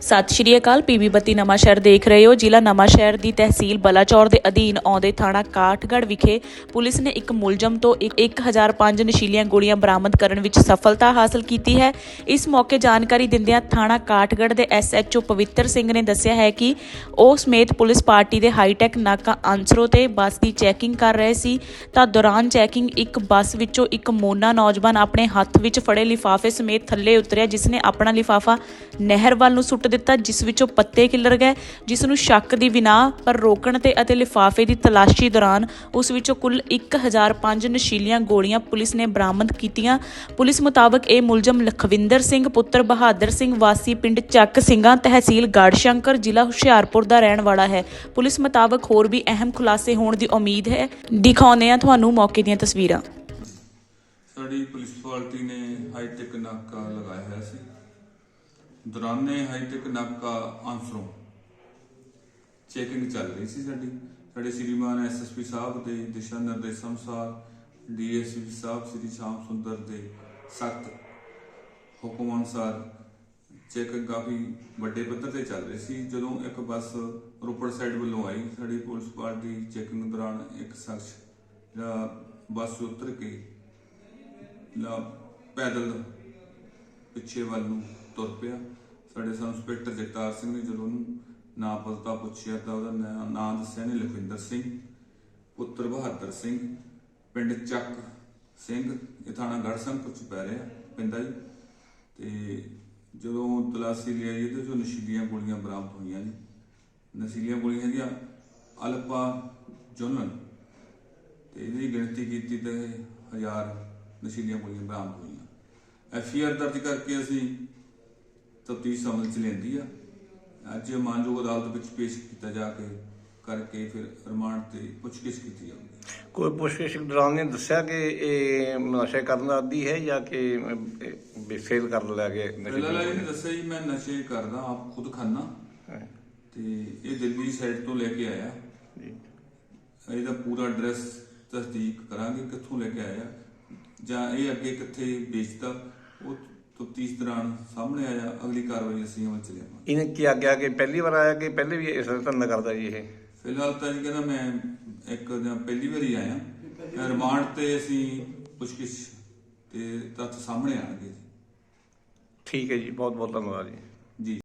ਸਤਿ ਸ਼੍ਰੀ ਅਕਾਲ ਪੀਬੀ ਬੱਤੀ ਨਵਾਂਸ਼ਹਿਰ ਦੇਖ ਰਹੇ ਹੋ। ਜ਼ਿਲ੍ਹਾ ਨਵਾਂਸ਼ਹਿਰ ਦੀ ਤਹਿਸੀਲ ਬਲਾਚੌਰ ਦੇ ਅਧੀਨ ਆਉਂਦੇ ਥਾਣਾ ਕਾਠਗੜ੍ਹ ਵਿਖੇ ਪੁਲਿਸ ਨੇ ਇੱਕ ਮੁਲਜ਼ਮ ਤੋਂ ਇੱਕ- 1005 ਨਸ਼ੀਲੀਆਂ ਗੋਲੀਆਂ ਬਰਾਮਦ ਕਰਨ ਵਿੱਚ ਸਫਲਤਾ ਹਾਸਲ ਕੀਤੀ ਹੈ। ਇਸ ਮੌਕੇ ਜਾਣਕਾਰੀ ਦਿੰਦਿਆਂ ਥਾਣਾ ਕਾਠਗੜ੍ਹ ਦੇ ਐਸਐਚਓ ਪਵਿੱਤਰ ਸਿੰਘ ਨੇ ਦੱਸਿਆ ਹੈ ਕਿ ਉਹ ਸਮੇਤ ਪੁਲਿਸ ਪਾਰਟੀ ਦੇ ਹਾਈਟੈਕ ਨਾਕਾ ਅੰਸਰੋ ਤੇ ਬੱਸ ਦੀ ਚੈਕਿੰਗ ਕਰ ਰਹੇ ਸੀ। ਤਾਂ ਦੌਰਾਨ ਚੈਕਿੰਗ ਇੱਕ ਬੱਸ ਵਿੱਚੋਂ ਇੱਕ ਮੋਨਾ ਨੌਜਵਾਨ ਆਪਣੇ ਹੱਥ ਵਿੱਚ ਫੜੇ ਲਿਫਾਫੇ ਸਮੇਤ ਥੱਲੇ ਉਤਰਿਆ, ਜਿਸ ਨੇ ਆਪਣਾ ਲਿਫਾਫਾ ਨਹਿਰ ਵੱਲ ਨੂੰ ਸੁੱਟ ਦਿੱਤਾ, ਜਿਸ ਵਿੱਚੋਂ ਪੱਤੇ ਖਿਲਰ ਗਏ, ਜਿਸ ਨੂੰ ਸ਼ੱਕ ਦੀ ਬਿਨਾ ਪਰ ਰੋਕਣ ਤੇ ਅਤੇ ਲਿਫਾਫੇ ਦੀ ਤਲਾਸ਼ੀ ਦੌਰਾਨ ਉਸ ਵਿੱਚੋਂ ਕੁੱਲ 1005 ਨਸ਼ੀਲੀਆਂ ਗੋਲੀਆਂ ਪੁਲਿਸ ਨੇ ਬਰਾਮਦ ਕੀਤੀਆਂ। ਪੁਲਿਸ ਮੁਤਾਬਕ ਇਹ ਮੁਲਜ਼ਮ ਲਖਵਿੰਦਰ ਸਿੰਘ, ਪੁੱਤਰ ਬਹਾਦਰ ਸਿੰਘ, ਵਾਸੀ ਪਿੰਡ ਚੱਕ ਸਿੰਘਾਂ, ਤਹਿਸੀਲ ਗੜਸ਼ੰਕਰ, ਜ਼ਿਲ੍ਹਾ ਹੁਸ਼ਿਆਰਪੁਰ ਦਾ ਰਹਿਣ ਵਾਲਾ ਹੈ। ਪੁਲਿਸ ਮੁਤਾਬਕ ਹੋਰ ਵੀ ਅਹਿਮ ਖੁਲਾਸੇ ਹੋਣ ਦੀ ਉਮੀਦ ਹੈ। ਦਿਖਾਉਂਦੇ ਹਾਂ ਤੁਹਾਨੂੰ ਮੌਕੇ ਦੀਆਂ ਤਸਵੀਰਾਂ। ਸਾਡੀ ਪੁਲਿਸ ਪਾਰਟੀ ਨੇ ਹਾਈਟੈਕ ਨਾਕਾ ਲਗਾਇਆ ਹੋਇਆ ਸੀ। ਦੌਰਾਨੇ ਹਾਈਟੈਕ ਨਾਕਾ ਆਂਸਰੋਂ ਚੈਕਿੰਗ ਚੱਲ ਰਹੀ ਸੀ ਸਾਡੀ। ਸਾਡੇ ਸ਼੍ਰੀਮਾਨ ਐਸਐਸਪੀ ਸਾਹਿਬ ਦੇ, ਦਿਸ਼ਾ ਨਿਰਦੇਸ਼ਾਂ ਅਨੁਸਾਰ ਡੀਐਸਪੀ ਸਾਹਿਬ ਸ੍ਰੀ ਸ਼ਾਮ ਸੁੰਦਰ ਦੇ ਸਖਤ ਹੁਕਮ ਅਨੁਸਾਰ ਚੈਕਿੰਗ ਕਾਫੀ ਵੱਡੇ ਪੱਧਰ ਤੇ ਚੱਲ ਰਹੀ ਸੀ। ਜਦੋਂ ਇੱਕ ਬੱਸ ਰੋਪੜ ਸਾਈਡ ਵੱਲੋਂ ਆਈ, ਸਾਡੀ ਪੁਲਿਸ ਪਾਰਟੀ ਚੈਕਿੰਗ ਦੌਰਾਨ ਇੱਕ ਸ਼ਖਸ ਜਿਹੜਾ ਬੱਸ ਉਤਰ ਕੇ ਲਾ ਪੈਦਲ ਪਿੱਛੇ ਵੱਲ ਨੂੰ ਤੁਰ ਪਿਆ। ਸਾਡੇ ਸਬ ਇੰਸਪੈਕਟਰ ਜਗਤਾਰ ਸਿੰਘ ਨੇ ਜਦੋਂ ਉਹਨੂੰ ਨਾਂ ਪਤਾ ਪੁੱਛਿਆ ਤਾਂ ਉਹਦਾ ਨਾਂ- ਨਾਂ ਦੱਸਿਆ ਨੇ, ਲਖਵਿੰਦਰ ਸਿੰਘ, ਪੁੱਤਰ ਬਹਾਦਰ ਸਿੰਘ, ਪਿੰਡ ਚੱਕ ਸਿੰਘ, ਇਹ ਥਾਣਾ ਗੜਸੰਘ ਚ ਪੈ ਰਿਹਾ ਪੈਂਦਾ ਜੀ। ਤੇ ਜਦੋਂ ਤਲਾਸ਼ੀ ਲਈ ਇਹਦੇ ਚੋਂ ਨਸ਼ੀਲੀਆਂ ਗੋਲੀਆਂ ਬਰਾਮਦ ਹੋਈਆਂ ਜੀ। ਨਸ਼ੀਲੀਆਂ ਗੋਲੀਆਂ ਹੈਗੀਆਂ ਅਲਪਾ ਜੋਨਨ ਤੇ ਇਹਦੀ ਗਿਣਤੀ ਕੀਤੀ ਤੇ ਹਜ਼ਾਰ ਨਸ਼ੀਲੀਆਂ ਗੋਲੀਆਂ ਬਰਾਮਦ ਹੋਈਆਂ। ਐਫ ਆਰ ਦਰਜ ਕਰਕੇ ਅਸੀਂ ਤਫਤੀਸ਼ ਅਮਲ ਚ ਲੈਂਦੀ ਆ। ਅੱਜ ਮਾਨਯੋਗ ਅਦਾਲਤ ਵਿੱਚ ਪੇਸ਼ ਕੀਤਾ ਜਾ ਕੇ ਕਰਕੇ ਫਿਰ ਰਿਮਾਂਡ ਤੇ ਪੁੱਛਗਿੱਛ ਕੀਤੀ ਜਾਊਗੀ। ਕੋਈ ਪੁੱਛਗਿੱਛ ਦੌਰਾਨ ਨੇ ਦੱਸਿਆ ਕਿ ਇਹ ਨਸ਼ੇ ਕਰਨ ਦਾ ਆਦੀ ਹੈ ਜਾਂ ਕਿ ਸੇਲ ਕਰ ਲਿਆ ਗਿਆ ਨਸ਼ੇ ਫਿਲਹਾਲ ਇਹਨੇ ਦੱਸਿਆ ਜੀ ਮੈਂ ਨਸ਼ੇ ਕਰਦਾ ਆਪ ਖੁਦ ਖਾਨਾ ਤੇ ਇਹ ਦਿੱਲੀ ਸਾਈਡ ਤੋਂ ਲੈ ਕੇ ਆਇਆ। ਜੀ। ਇਹਦਾ ਪੂਰਾ ਐਡਰੈਸ ਤਸਦੀਕ ਕਰਾਂਗੇ ਕਿੱਥੋਂ ਲੈ ਕੇ ਆਇਆ। ਜਾਂ ਇਹ ਅੱਗੇ ਕਿੱਥੇ ਵੇਚਦਾ ਉਹ ਤਫਤੀਸ਼ ਦੌਰਾਨ ਸਾਹਮਣੇ ਆਇਆ ਅਗਲੀ ਕਾਰਵਾਈ ਅਸੀਂ ਅਮਲ ਚ ਲਿਆਵਾਂਗੇ। ਇਹਨੇ ਕੀ ਆਗਿਆ ਕਿ ਪਹਿਲੀ ਵਾਰ ਆਇਆ ਕਿ ਪਹਿਲੇ ਵੀ ਇਸ ਤਰ੍ਹਾਂ ਧੰਦਾ ਕਰਦਾ ਜੀ ਇਹ? ਫਿਲਹਾਲ ਤਾਂ ਜੀ ਕਹਿੰਦਾ ਮੈਂ ਇੱਕ ਜਾਂ ਪਹਿਲੀ ਵਾਰੀ ਆਇਆ। ਰਿਮਾਂਡ ਤੇ ਅਸੀਂ ਪੁੱਛਗਿੱਛ ਤੇ ਤੱਥ ਸਾਹਮਣੇ ਆਣਗੇ ਠੀਕ ਹੈ ਜੀ ਬਹੁਤ ਬਹੁਤ ਧੰਨਵਾਦ ਜੀ। ਜੀ।